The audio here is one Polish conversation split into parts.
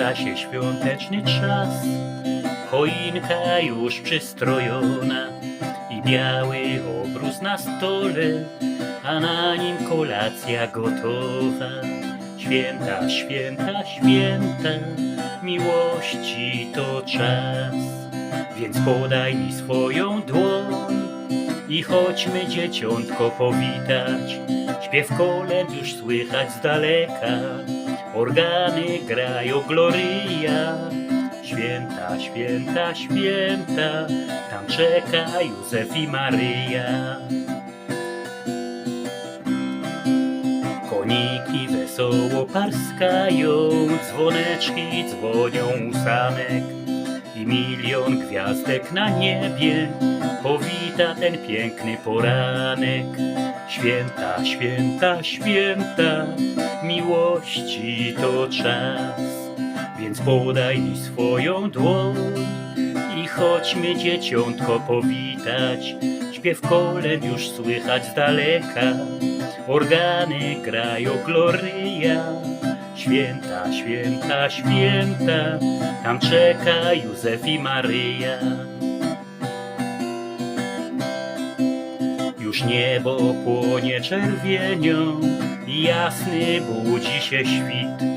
Zbliża się świąteczny czas, choinka już przystrojona i biały obrus na stole, a na nim kolacja gotowa. Święta, święta, święta, miłości to czas, więc podaj mi swoją dłoń i chodźmy dzieciątko powitać. Śpiew kolęd już słychać z daleka, organy grają gloryja. Święta, święta, święta, tam czeka Józef i Maryja. Koniki wesoło parskają, dzwoneczki dzwonią ósamek i milion gwiazdek na niebie powita ten piękny poranek. Święta, święta, święta, miłości to czas, więc podaj mi swoją dłoń i chodźmy dzieciątko powitać. Śpiew kolęd już słychać z daleka, organy grają gloryja. Święta, święta, święta, tam czeka Józef i Maryja. Już niebo płonie czerwienią, jasny budzi się świt.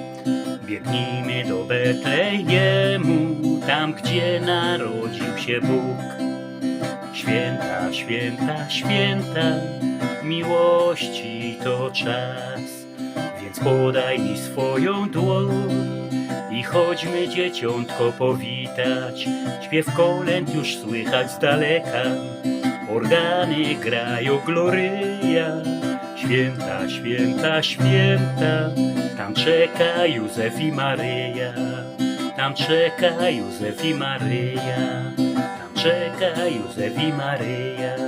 Biegnijmy do Betlejemu, tam gdzie narodził się Bóg. Święta, święta, święta, miłości to czas, więc podaj mi swoją dłoń i chodźmy dzieciątko powitać. Śpiew kolęd już słychać z daleka, organy grają gloryja. Święta, święta, święta, tam czeka Józef i Maryja. Tam czeka Józef i Maryja. Tam czeka Józef i Maryja.